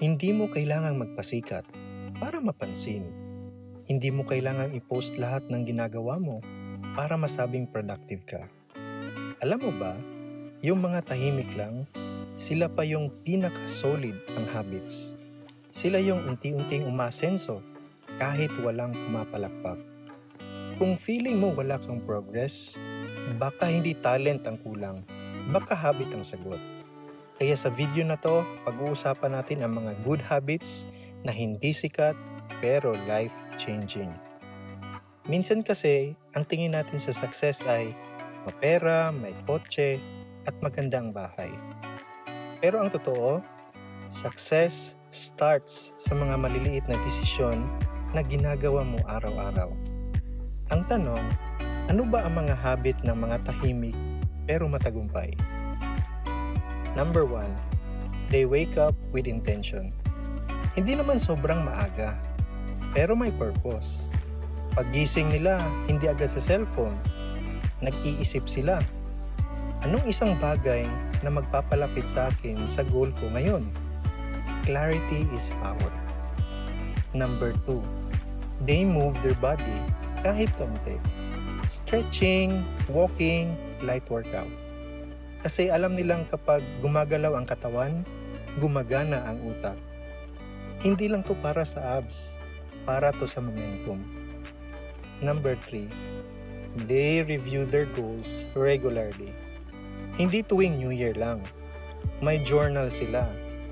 Hindi mo kailangang magpasikat para mapansin. Hindi mo kailangang i-post lahat ng ginagawa mo para masabing productive ka. Alam mo ba, yung mga tahimik lang, sila pa yung pinaka-solid ng habits. Sila yung unti-unting umasenso kahit walang pumapalakpak. Kung feeling mo wala kang progress, baka hindi talent ang kulang, baka habit ang sagot. Kaya sa video na to, pag-uusapan natin ang mga good habits na hindi sikat pero life-changing. Minsan kasi, ang tingin natin sa success ay mapera, may kotse, at magandang bahay. Pero ang totoo, success starts sa mga maliliit na desisyon na ginagawa mo araw-araw. Ang tanong, ano ba ang mga habit ng mga tahimik pero matagumpay? Number one, they wake up with intention. Hindi naman sobrang maaga, pero may purpose. Paggising nila, hindi agad sa cellphone. Nag-iisip sila. Anong isang bagay na magpapalapit sa akin sa goal ko ngayon? Clarity is power. Number two, they move their body kahit konti. Stretching, walking, light workout. Kasi alam nilang kapag gumagalaw ang katawan, gumagana ang utak. Hindi lang to para sa abs, para to sa momentum. Number 3. They review their goals regularly. Hindi tuwing New Year lang. May journal sila,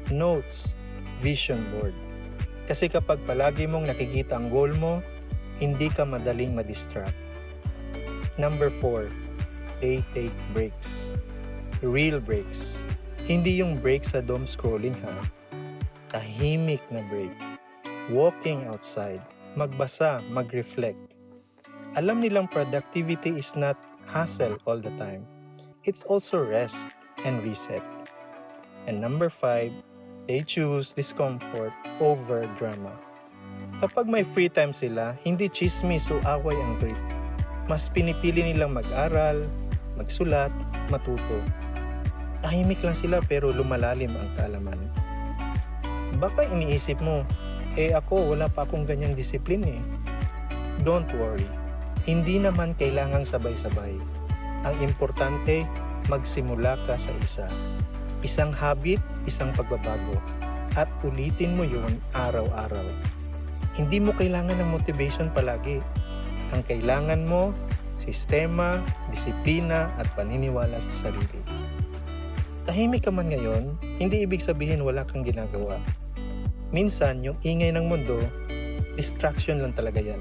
notes, vision board. Kasi kapag palagi mong nakikita ang goal mo, hindi ka madaling madistract. Number 4. They take breaks real breaks. Hindi yung break sa doom scrolling ha. Tahimik na break. Walking outside. Magbasa, mag-reflect. Alam nilang productivity is not hustle all the time. It's also rest and reset. And number five, they choose discomfort over drama. Kapag may free time sila, hindi chismis o away ang trip. Mas pinipili nilang mag-aral, magsulat, matuto. Tahimik lang sila pero lumalalim ang kaalaman. Baka iniisip mo, eh ako wala pa akong ganyang disiplin eh. Don't worry, hindi naman kailangang sabay-sabay. Ang importante, magsimula ka sa isa. Isang habit, isang pagbabago. At ulitin mo yun araw-araw. Hindi mo kailangan ng motivation palagi. Ang kailangan mo, sistema, disiplina at paniniwala sa sarili. Tahimik ka man ngayon, hindi ibig sabihin wala kang ginagawa. Minsan, yung ingay ng mundo, distraction lang talaga yan.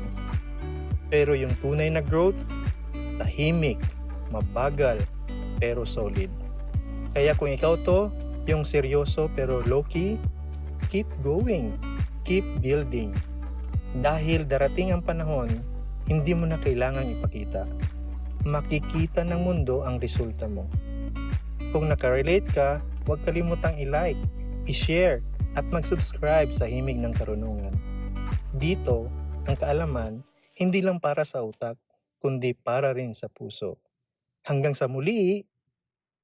Pero yung tunay na growth, tahimik, mabagal, pero solid. Kaya kung ikaw to, yung seryoso pero low-key, keep going, keep building. Dahil darating ang panahon, hindi mo na kailangang ipakita. Makikita ng mundo ang resulta mo. Kung nakarelate ka, huwag kalimutang i-like, i-share, at mag-subscribe sa Himig ng Karunungan. Dito, ang kaalaman, hindi lang para sa utak, kundi para rin sa puso. Hanggang sa muli,